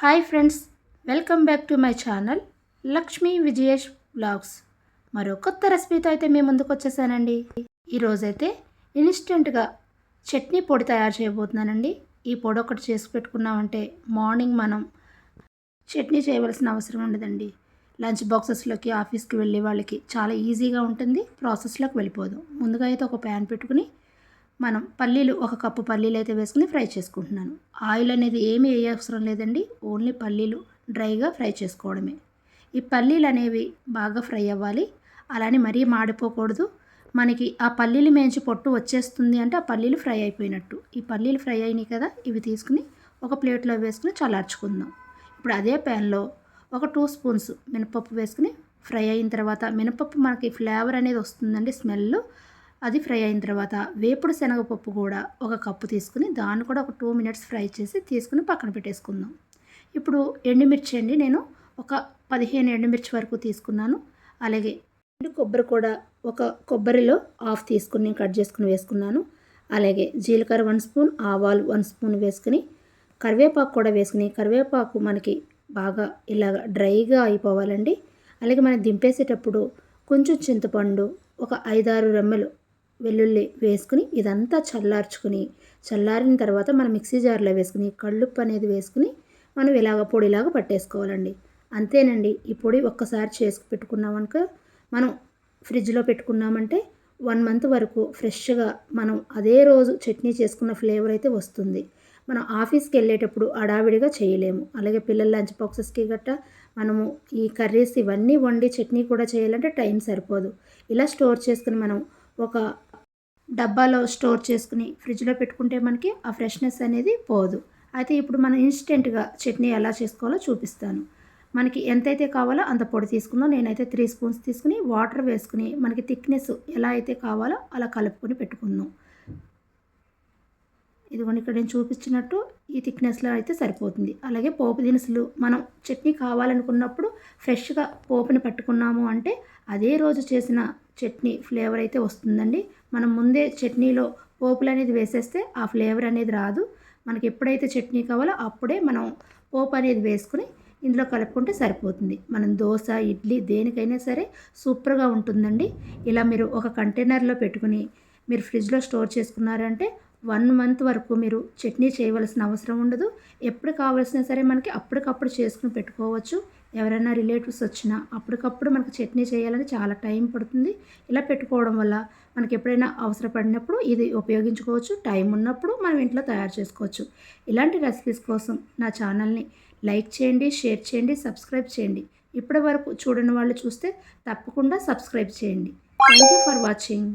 Hi friends welcome back to my channel Lakshmi Vijayesh blogs మరో కొత్త రెసిపీతో అయితే మీ ముందుకు వచ్చేసానండి. ఈరోజైతే ఇన్స్టెంట్గా చట్నీ పొడి తయారు చేయబోతున్నానండి. ఈ పొడి ఒకటి చేసి పెట్టుకున్నామంటే మార్నింగ్ మనం చట్నీ చేయవలసిన అవసరం ఉండదండి. లంచ్ బాక్సెస్లోకి ఆఫీస్కి వెళ్ళే వాళ్ళకి చాలా ఈజీగా ఉంటుంది ప్రాసెస్లోకి వెళ్ళిపోదు. ముందుగా అయితే ఒక ప్యాన్ పెట్టుకుని మనం పల్లీలు ఒక కప్పు పల్లీలు అయితే వేసుకుని ఫ్రై చేసుకుంటున్నాను. ఆయిల్ అనేది ఏమీ వేయ అవసరం లేదండి. ఓన్లీ పల్లీలు డ్రైగా ఫ్రై చేసుకోవడమే. ఈ పల్లీలు అనేవి బాగా ఫ్రై అవ్వాలి. అలానే మరీ మాడిపోకూడదు. మనకి ఆ పల్లీలు మేంచి పొట్టు వచ్చేస్తుంది అంటే ఆ పల్లీలు ఫ్రై అయిపోయినట్టు. ఈ పల్లీలు ఫ్రై అయినాయి కదా ఇవి తీసుకుని ఒక ప్లేట్లో వేసుకుని చల్లార్చుకుందాం. ఇప్పుడు అదే ప్యాన్లో ఒక టూ స్పూన్స్ మినపప్పు వేసుకుని ఫ్రై అయిన తర్వాత మినపప్పు మనకి ఫ్లేవర్ అనేది వస్తుందండి స్మెల్ అది ఫ్రై అయిన తర్వాత వేపుడు శనగపప్పు కూడా ఒక కప్పు తీసుకుని దాన్ని కూడా ఒక టూ మినిట్స్ ఫ్రై చేసి తీసుకుని పక్కన పెట్టేసుకుందాం. ఇప్పుడు ఎండుమిర్చి అండి నేను ఒక పదిహేను ఎండుమిర్చి వరకు తీసుకున్నాను. అలాగే ఎండు కొబ్బరి కూడా ఒక కొబ్బరిలో హాఫ్ తీసుకుని కట్ చేసుకుని వేసుకున్నాను. అలాగే జీలకర్ర వన్ స్పూన్ ఆవాలు వన్ స్పూన్ వేసుకుని కరివేపాకు కూడా వేసుకుని కరివేపాకు మనకి బాగా ఇలాగ డ్రైగా అయిపోవాలండి. అలాగే మనం దింపేసేటప్పుడు కొంచెం చింతపండు ఒక ఐదారు రెమ్మలు వెల్లుల్లి వేసుకుని ఇదంతా చల్లార్చుకుని చల్లారిన తర్వాత మనం మిక్సీ జార్లో వేసుకుని కళ్ళుప్పు అనేది వేసుకుని మనం ఇలాగ పొడిలాగా పట్టేసుకోవాలండి. అంతేనండి ఈ పొడి ఒక్కసారి చేసుకు పెట్టుకున్నామనుక మనం ఫ్రిడ్జ్లో పెట్టుకున్నామంటే వన్ మంత్ వరకు ఫ్రెష్గా మనం అదే రోజు చట్నీ చేసుకున్న ఫ్లేవర్ అయితే వస్తుంది. మనం ఆఫీస్కి వెళ్ళేటప్పుడు అడావిడిగా చేయలేము. అలాగే పిల్లల లంచ్ బాక్సెస్కి గట్టా మనము ఈ కర్రీస్ ఇవన్నీ వండి చట్నీ కూడా చేయాలంటే టైం సరిపోదు. ఇలా స్టోర్ చేసుకుని మనం ఒక డబ్బాలో స్టోర్ చేసుకుని ఫ్రిడ్జ్లో పెట్టుకుంటే మనకి ఆ ఫ్రెష్నెస్ అనేది పోదు. అయితే ఇప్పుడు మనం ఇన్స్టెంట్గా చట్నీ ఎలా చేసుకోవాలో చూపిస్తాను. మనకి ఎంతైతే కావాలో అంత పొడి తీసుకుందాం. నేనైతే త్రీ స్పూన్స్ తీసుకుని వాటర్ వేసుకుని మనకి థిక్నెస్ ఎలా అయితే కావాలో అలా కలుపుకొని పెట్టుకుందాం. ఇదిగోండి ఇక్కడ నేను చూపించినట్టు ఈ థిక్నెస్లో అయితే సరిపోతుంది. అలాగే పోపు దినుసులు మనం చట్నీ కావాలనుకున్నప్పుడు ఫ్రెష్గా పోపుని పట్టుకున్నాము అంటే అదే రోజు చేసిన చట్నీ ఫ్లేవర్ అయితే వస్తుందండి. మనం ముందే చట్నీలో పోపులు అనేది వేసేస్తే ఆ ఫ్లేవర్ అనేది రాదు. మనకి ఎప్పుడైతే చట్నీ కావాలో అప్పుడే మనం పోపు అనేది వేసుకుని ఇందులో కలుపుకుంటే సరిపోతుంది. మనం దోశ ఇడ్లీ దేనికైనా సరే సూపర్గా ఉంటుందండి. ఇలా మీరు ఒక కంటైనర్లో పెట్టుకుని మీరు ఫ్రిడ్జ్లో స్టోర్ చేసుకున్నారంటే వన్ మంత్ వరకు మీరు చట్నీ చేయవలసిన అవసరం ఉండదు. ఎప్పుడు కావాల్సినా సరే మనకి అప్పటికప్పుడు చేసుకుని పెట్టుకోవచ్చు. ఎవరైనా రిలేటివ్స్ వచ్చినా అప్పటికప్పుడు మనకు చట్నీ చేయాలని చాలా టైం పడుతుంది. ఇలా పెట్టుకోవడం వల్ల మనకి ఎప్పుడైనా అవసరపడినప్పుడు ఇది ఉపయోగించుకోవచ్చు. టైం ఉన్నప్పుడు మనం ఇంట్లో తయారు చేసుకోవచ్చు. ఇలాంటి రెసిపీస్ కోసం నా ఛానల్ని లైక్ చేయండి షేర్ చేయండి సబ్స్క్రైబ్ చేయండి. ఇప్పటి వరకు చూడని వాళ్ళు చూస్తే తప్పకుండా సబ్స్క్రైబ్ చేయండి. Thank you for watching.